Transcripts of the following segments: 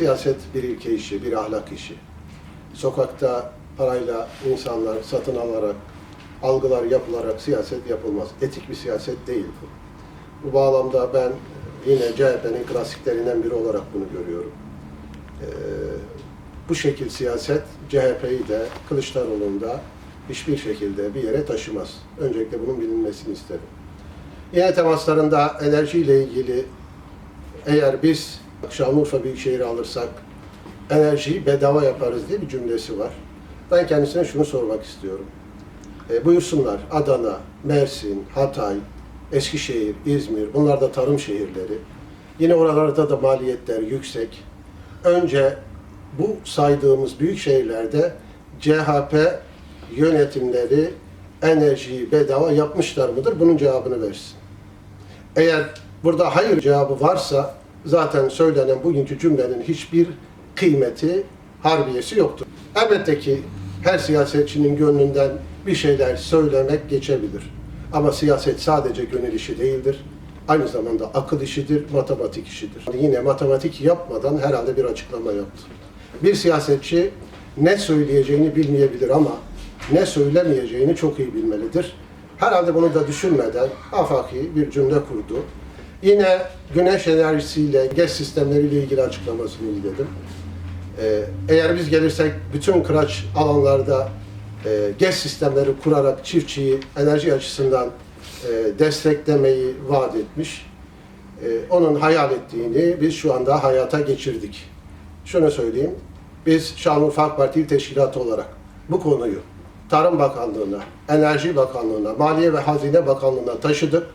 Siyaset bir ilke işi, bir ahlak işi. Sokakta parayla insanlar satın alarak, algılar yapılarak siyaset yapılmaz. Etik bir siyaset değil bu. Bu bağlamda ben yine CHP'nin klasiklerinden biri olarak bunu görüyorum. Ee, bu şekil siyaset CHP'yi de Kılıçdaroğlu'nu da hiçbir şekilde bir yere taşımaz. Öncelikle bunun bilinmesini isterim. Yine temaslarında enerjiyle ilgili eğer biz Şanlıurfa Büyükşehir'i alırsak enerjiyi bedava yaparız diye bir cümlesi var. Ben kendisine şunu sormak istiyorum. E, buyursunlar Adana, Mersin, Hatay, Eskişehir, İzmir bunlar da tarım şehirleri. Yine oralarda da maliyetler yüksek. Önce bu saydığımız büyük şehirlerde CHP yönetimleri enerjiyi bedava yapmışlar mıdır? Bunun cevabını versin. Eğer burada hayır cevabı varsa zaten söylenen bugünkü cümlenin hiçbir kıymeti, harbiyesi yoktur. Elbette ki her siyasetçinin gönlünden bir şeyler söylemek geçebilir. Ama siyaset sadece gönül işi değildir. Aynı zamanda akıl işidir, matematik işidir. Yine matematik yapmadan herhalde bir açıklama yaptı. Bir siyasetçi ne söyleyeceğini bilmeyebilir ama ne söylemeyeceğini çok iyi bilmelidir. Herhalde bunu da düşünmeden afaki bir cümle kurdu. Yine güneş enerjisiyle, GES sistemleriyle ilgili açıklamasını izledim. Ee, eğer biz gelirsek bütün kıraç alanlarda e, sistemleri kurarak çiftçiyi enerji açısından e, desteklemeyi vaat etmiş. E, onun hayal ettiğini biz şu anda hayata geçirdik. Şunu söyleyeyim, biz Şanlıurfa AK Parti İl Teşkilatı olarak bu konuyu Tarım Bakanlığı'na, Enerji Bakanlığı'na, Maliye ve Hazine Bakanlığı'na taşıdık.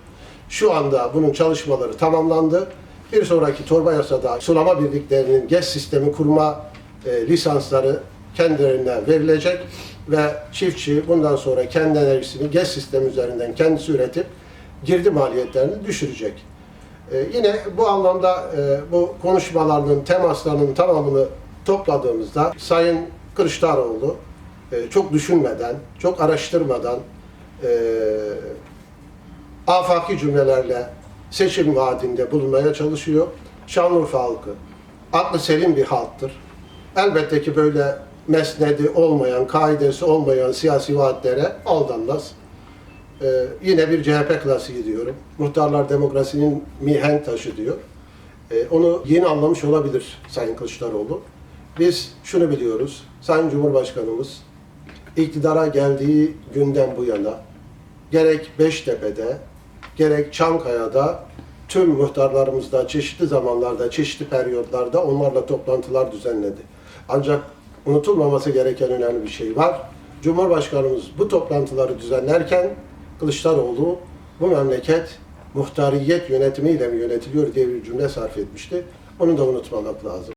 Şu anda bunun çalışmaları tamamlandı. Bir sonraki torba yasada sulama birliklerinin GES sistemi kurma e, lisansları kendilerine verilecek ve çiftçi bundan sonra kendi enerjisini GES sistemi üzerinden kendisi üretip girdi maliyetlerini düşürecek. E, yine bu anlamda e, bu konuşmalarının, temaslarının tamamını topladığımızda Sayın Kılıçdaroğlu e, çok düşünmeden, çok araştırmadan e, afaki cümlelerle seçim vaadinde bulunmaya çalışıyor. Şanlıurfa halkı aklı selim bir halktır. Elbette ki böyle mesnedi olmayan, kaidesi olmayan siyasi vaatlere aldanmaz. Ee, yine bir CHP klasiği diyorum. Muhtarlar demokrasinin mihenk taşı diyor. Ee, onu yeni anlamış olabilir Sayın Kılıçdaroğlu. Biz şunu biliyoruz. Sayın Cumhurbaşkanımız iktidara geldiği günden bu yana gerek Beştepe'de gerek Çankaya'da tüm muhtarlarımızda çeşitli zamanlarda, çeşitli periyotlarda onlarla toplantılar düzenledi. Ancak unutulmaması gereken önemli bir şey var. Cumhurbaşkanımız bu toplantıları düzenlerken Kılıçdaroğlu bu memleket muhtariyet yönetimiyle mi yönetiliyor diye bir cümle sarf etmişti. Onu da unutmamak lazım.